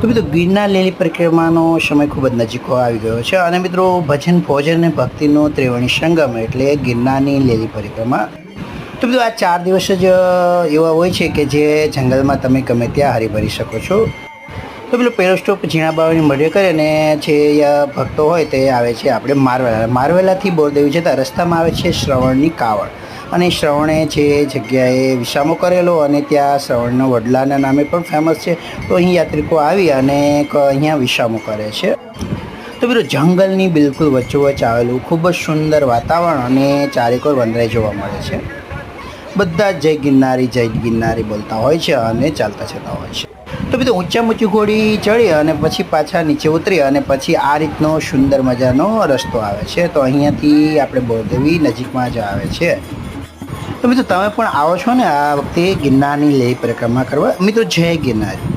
તો મિત્રો ગિરનાર લીલી પરિક્રમાનો સમય ખૂબ જ નજીકો આવી ગયો છે. અને મિત્રો ભજન, ભોજન અને ભક્તિનો ત્રિવેણી સંગમ એટલે ગિરનારની લીલી પરિક્રમા. તો મિત્રો આ ચાર દિવસ જ એવા હોય છે કે જે જંગલમાં તમે ગમે ત્યાં હરીભરી શકો છો. તો પેલો પહેલો સ્ટોપ ઝીણાબાવાની બાવાની મળે કરે અને જે ભક્તો હોય તે આવે છે આપણે મારવેલા. મારવેલાથી બોરદેવી જતા રસ્તામાં આવે છે શ્રવણની કાવડ. અને શ્રવણે જે જગ્યાએ વિસામો કરેલો અને ત્યાં શ્રવણના વડલાના નામે પણ ફેમસ છે. તો અહીં યાત્રિકો આવી અને અહીંયા વિસામો કરે છે. તો પેલું જંગલની બિલકુલ વચ્ચોવચ્ચ આવેલું ખૂબ જ સુંદર વાતાવરણ અને ચારેકોર વંદરાઈ જોવા મળે છે. બધા જ જય ગિરનારી જય ગિરનારી બોલતા હોય છે અને ચાલતા જતા હોય છે. તો બધું ઊંચા ઊંચી ઘોડી ચડી અને પછી પાછા નીચે ઉતરી અને પછી આ રીતનો સુંદર મજાનો રસ્તો આવે છે. તો અહીંયાથી આપણે બોરદેવી નજીકમાં જ આવે છે. તો મિત્રો, તમે પણ આવો છો ને આ વખતે ગિરનારની લેહ પરિક્રમા કરવા. મિત્રો, જય ગિરનારી.